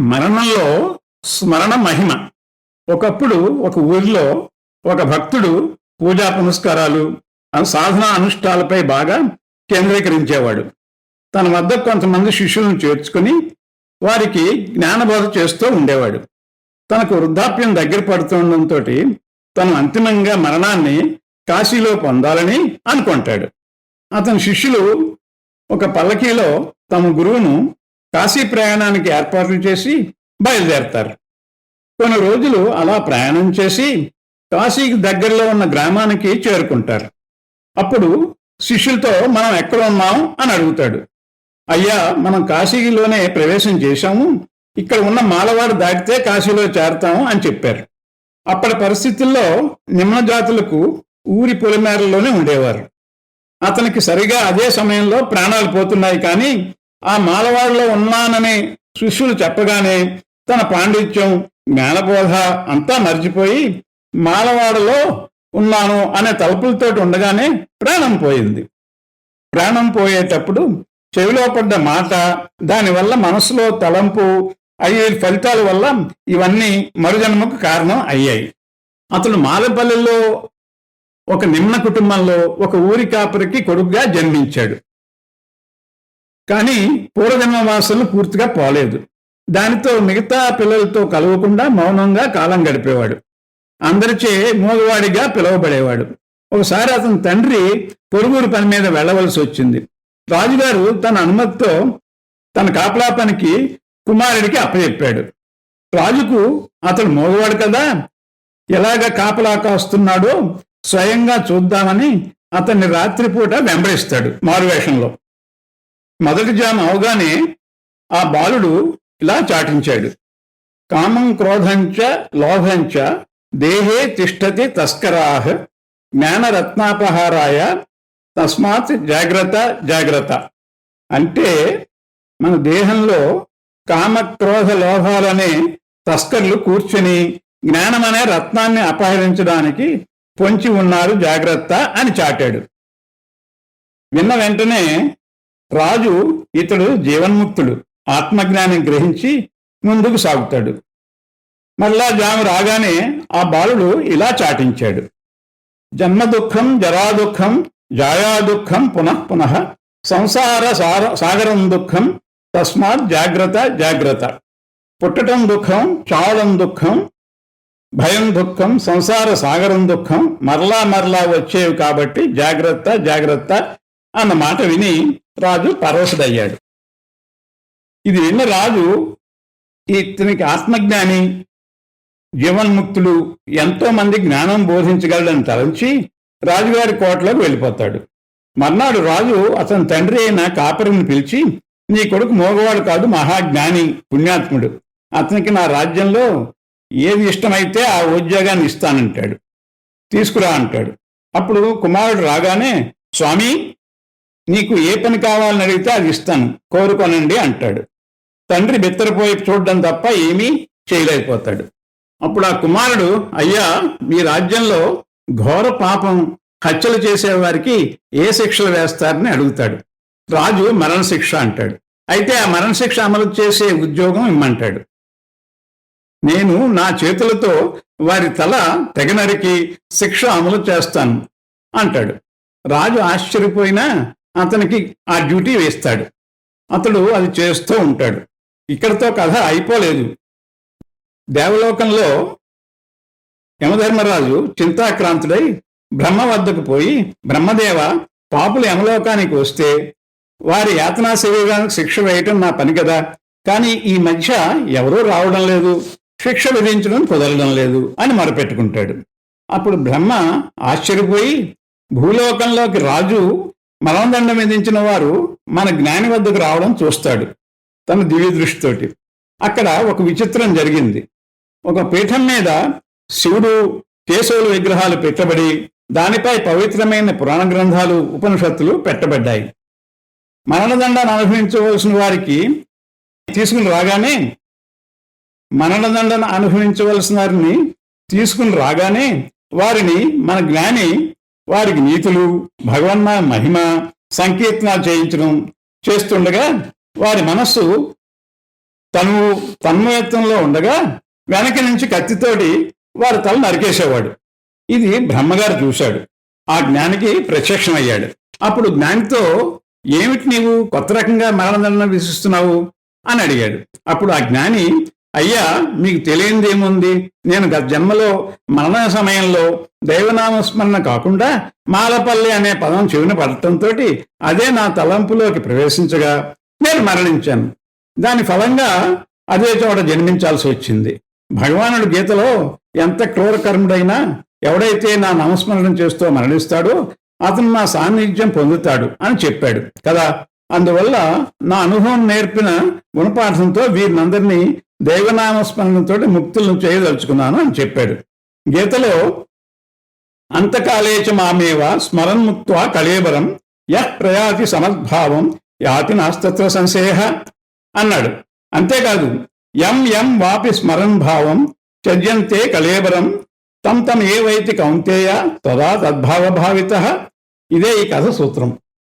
మరణంలో స్మరణ మహిమ. ఒకప్పుడు ఒక ఊరిలో ఒక భక్తుడు పూజా పునస్కారాలు సాధనా అనుష్ఠాలపై బాగా కేంద్రీకరించేవాడు. తన వద్ద కొంతమంది శిష్యులను చేర్చుకుని వారికి జ్ఞానబోధ చేస్తూ ఉండేవాడు. తనకు వృద్ధాప్యం దగ్గర పడుతుండటంతో తను అంతిమంగా మరణాన్ని కాశీలో పొందాలని అనుకుంటాడు. అతని శిష్యులు ఒక పల్లకీలో తమ గురువును కాశీ ప్రయాణానికి ఏర్పాట్లు చేసి బయలుదేరతారు. కొన్ని రోజులు అలా ప్రయాణం చేసి కాశీకి దగ్గరలో ఉన్న గ్రామానికి చేరుకుంటారు. అప్పుడు శిష్యులతో మనం ఎక్కడ ఉన్నాం? అని అడుగుతాడు. అయ్యా మనం కాశీలోనే ప్రవేశం చేశాము. ఇక్కడ ఉన్న మాలవాడు దాటితే కాశీలో చేరతాము అని చెప్పారు. అప్పటి పరిస్థితుల్లో నిమ్న జాతులకు ఊరి పొలిమేరలోనే ఉండేవారు. అతనికి సరిగా అదే సమయంలో ప్రాణాలు పోతున్నాయి కానీ ఆ మాలవాడిలో ఉన్నానని శిష్యులు చెప్పగానే తన పాండిత్యం జ్ఞానబోధ అంతా మర్చిపోయి మాలవాడలో ఉన్నాను అనే తలుపులతోటి ఉండగానే ప్రాణం పోయింది. ప్రాణం పోయేటప్పుడు చెవిలో పడ్డ మాట దానివల్ల మనసులో తలంపు అయ్యే ఫలితాల వల్ల ఇవన్నీ మరుజన్మకు కారణం అయ్యాయి. అతను మాలపల్లిలో ఒక నిమ్న కుటుంబంలో ఒక ఊరి కాపరికి కొడుకుగా జన్మించాడు. కానీ పూర్వజన్మ వాసనలు పూర్తిగా పోలేదు. దానితో మిగతా పిల్లలతో కలవకుండా మౌనంగా కాలం గడిపేవాడు. అందరిచే మూగవాడిగా పిలువబడేవాడు. ఒకసారి అతని తండ్రి పొరుగురు పని మీద వెళ్ళవలసి వచ్చింది. రాజుగారు తన అనుమతితో తన కాపలా పనికి కుమారుడికి అప్పచెప్పాడు. రాజుకు అతడు మూగవాడు కదా ఎలాగ కాపలా కాస్తున్నాడో స్వయంగా చూద్దామని అతన్ని రాత్రిపూట వెంబడిస్తాడు మారువేషంలో. మొదటి జామ అవగానే ఆ బాలుడు ఇలా చాటించాడు. కామం క్రోధంచ లోభంచ దేహే తిష్టతి తస్కరాహ జ్ఞానరత్నాపహారాయ తస్మాత్ జాగ్రత్త జాగ్రత్త. అంటే మన దేహంలో కామక్రోధ లోభాలనే తస్కర్లు కూర్చుని జ్ఞానమనే రత్నాన్ని అపహరించడానికి పొంచి ఉన్నారు జాగ్రత్త అని చాటాడు. విన్న వెంటనే రాజు ఇతడు జీవన్ముక్తుడు ఆత్మజ్ఞానం గ్రహించి ముందుకు సాగుతాడు. మళ్ళా జాము రాగానే ఆ బాలుడు ఇలా చాటించాడు. జన్మ దుఃఖం జరా దుఃఖం జాయా దుఃఖం పునః పునః సంసార సాగరం దుఃఖం తస్మాత్ జాగ్రత్త జాగ్రత్త. పుట్టటం దుఃఖం చావడం దుఃఖం భయం దుఃఖం సంసార సాగరం దుఃఖం మరలా మరలా వచ్చేవి కాబట్టి జాగ్రత్త జాగ్రత్త అన్న మాట విని రాజు పరవశుడయ్యాడు ఇది విన్న రాజు ఇతనికి ఆత్మజ్ఞాని జీవన్ముక్తులు ఎంతో మంది జ్ఞానం బోధించగలడని తలంచి రాజుగారి కోటలోకి వెళ్ళిపోతాడు. మర్నాడు రాజు అతని తండ్రి అయిన కాపరిని పిలిచి నీ కొడుకు మోగవాడు కాదు మహాజ్ఞాని పుణ్యాత్ముడు. అతనికి నా రాజ్యంలో ఏది ఇష్టమైతే ఆ ఉద్యోగాన్ని ఇస్తానంటాడు. తీసుకురా అంటాడు. అప్పుడు కుమారుడు రాగానే స్వామి నీకు ఏ పని కావాలని అడిగితే అది ఇస్తాను కోరుకోనండి అంటాడు. తండ్రి బెత్తరపోయి చూడడం తప్ప ఏమీ చేయలేకపోతాడు. అప్పుడు ఆ కుమారుడు అయ్యా మీ రాజ్యంలో ఘోర పాపం హత్యలు చేసేవారికి ఏ శిక్షలు వేస్తారని అడుగుతాడు. రాజు మరణశిక్ష అంటాడు. అయితే ఆ మరణశిక్ష అమలు చేసే ఉద్యోగం ఇమ్మంటాడు. నేను నా చేతులతో వారి తల తెగనరికి శిక్ష అమలు చేస్తాను అంటాడు. రాజు ఆశ్చర్యపోయినా అతనికి ఆ డ్యూటీ వేస్తాడు. అతడు అది చేస్తూ ఉంటాడు. ఇక్కడితో కథ అయిపోలేదు. దేవలోకంలో యమధర్మరాజు చింతాక్రాంతుడై బ్రహ్మ వద్దకు పోయి బ్రహ్మదేవ పాపులు యమలోకానికి వస్తే వారి యాతనా శరీరానికి శిక్ష వేయటం నా పని కదా. కానీ ఈ మధ్య ఎవరూ రావడం లేదు. శిక్ష విధించడం కుదరడం లేదు అని మొరపెట్టుకుంటాడు. అప్పుడు బ్రహ్మ ఆశ్చర్యపోయి భూలోకంలోకి రాజు మరణదండం విధించిన వారు మన జ్ఞాని వద్దకు రావడం చూస్తాడు తన దివ్య దృష్టితోటి. అక్కడ ఒక విచిత్రం జరిగింది. ఒక పీఠం మీద శివుడు కేశవుల విగ్రహాలు పెట్టబడి దానిపై పవిత్రమైన పురాణ గ్రంథాలు ఉపనిషత్తులు పెట్టబడ్డాయి. మరణదండాన్ని అనుభవించవలసిన వారికి తీసుకుని రాగానే మరణదండను అనుభవించవలసిన వారిని తీసుకుని రాగానే వారిని మన జ్ఞాని వారికి నీతులు భగవన్న మహిమ సంకీర్తనాలు చేయించడం చేస్తుండగా వారి మనస్సు తను తన్మయత్వంలో ఉండగా వెనక నుంచి కత్తితోటి వారి తల నరికేసేవాడు. ఇది బ్రహ్మగారు చూశాడు. ఆ జ్ఞానికి ప్రత్యక్షమయ్యాడు. అప్పుడు జ్ఞానితో ఏమిటి నీవు కొత్త రకంగా మరణదండన విధిస్తున్నావు? అని అడిగాడు. అప్పుడు ఆ జ్ఞాని అయ్యా మీకు తెలియంది ఏముంది? నేను గత జన్మలో మరణ సమయంలో దైవనామస్మరణ కాకుండా మాలపల్లి అనే పదం చెవిన పడటంతో అదే నా తలంపులోకి ప్రవేశించగా నేను మరణించాను. దాని ఫలంగా అదే చోట జన్మించాల్సి వచ్చింది. భగవానుడు గీతలో ఎంత క్రూరకర్ముడైనా ఎవడైతే నా నామస్మరణం చేస్తూ మరణిస్తాడో అతను నా సాన్నిధ్యం పొందుతాడు అని చెప్పాడు కదా. అందువల్ల నా అనుభవం నేర్పిన గుణపాఠంతో వీరినందరినీ దేవనామస్మరణతో ముక్తులను చేయదలుచుకున్నాను అని చెప్పాడు. గీతలో అంతకాలేచ మామేవ స్మరన్ముక్త్వా కళేబరం యహ్ ప్రయాతి సమద్భావం యాతి నాస్తత్వ సంశయ అన్నాడు. అంతేకాదు ఎం ఎం వాపి స్మరణ్ భావం త్యజ్యంతే కళేబరం తం తం ఏవైతి కౌంతేయ తదా తద్భావ భావిత ఇదే ఈ కథ సూత్రం.